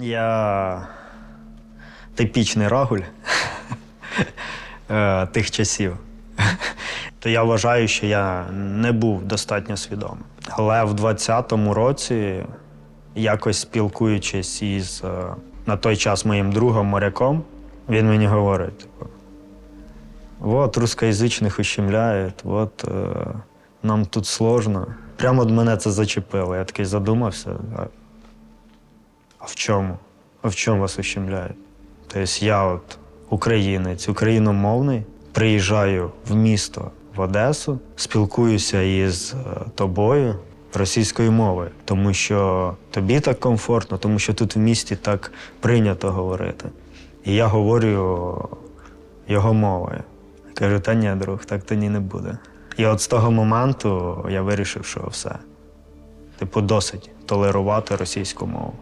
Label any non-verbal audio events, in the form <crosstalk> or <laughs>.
Я типічний рагуль <laughs> е, тих часів. <laughs> То я вважаю, що я не був достатньо свідомий. Але в 20-му році, якось спілкуючись із е, на той час моїм другом моряком, він мені говорить: типу, от рускоязичних ущемляють, от е, нам тут сложно. Прямо мене це зачепило. Я такий задумався. В чому? А в чому вас ущемляють? Тобто я от українець, україномовний, приїжджаю в місто в Одесу, спілкуюся із е, тобою російською мовою, тому що тобі так комфортно, тому що тут в місті так прийнято говорити. І я говорю його мовою. Кажу, та ні, друг, так то ні не буде. І от з того моменту я вирішив, що все. Типу, досить толерувати російську мову.